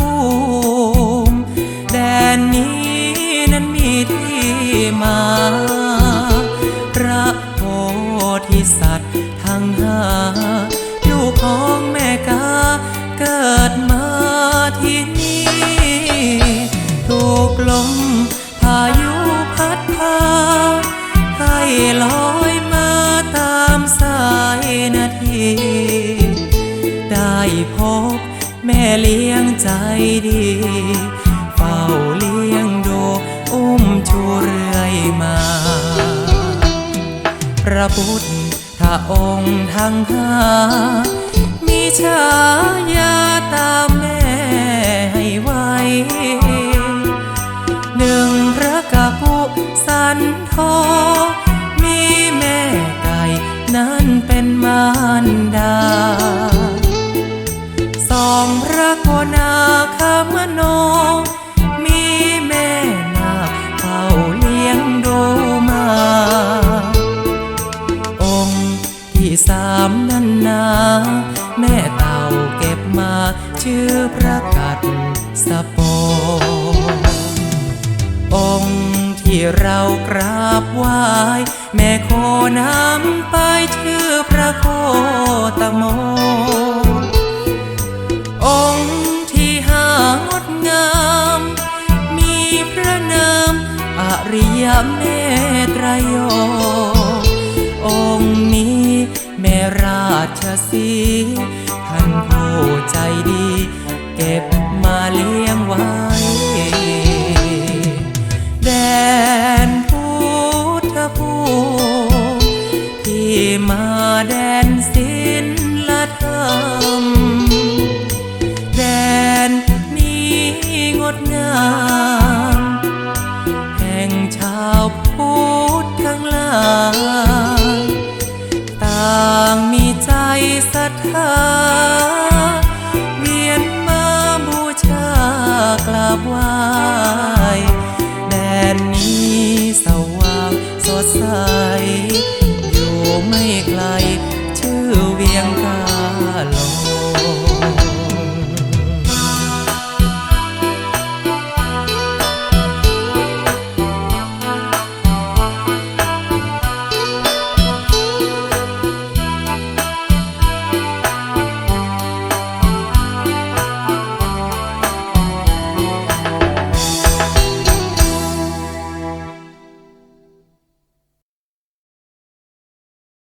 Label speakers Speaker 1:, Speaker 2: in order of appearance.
Speaker 1: ภูมิ แดนนี้นั้นมีที่มา พระโพธิสัตว์ทั้งห้าลูกของแม่กาเกิดมาที่นี่ ถูกลมพายุพัดพา ให้ลอยมาตามสายนาที ได้พอ เลี้ยงใจดี เฝ้าเลี้ยงดูอุ้มชูเรื่อยมา พระพุทธองค์ทั้งห้า มีฉายาตามแม่ให้ไว้ หนึ่งพระกะพุสันทอ ที่สามนั้นนาแม่เต่าเก็บมาชื่อพระกัดสปองค์ที่เรากราบไหว้แม่โคน้ำไปชื่อพระโคตโมองที่หางดงาม มีพระนามอริยเมตรโยองค์ ชสีท่านผู้ใจดี เก็บมาเลี้ยงไว้ แดนพุทธภูมิที่มาแดนศิลธรรม แดนนี้งดงาม แห่งชาวพุทธทั้งหลาย ศรัทธาเวียนมาบูชากราบไหว้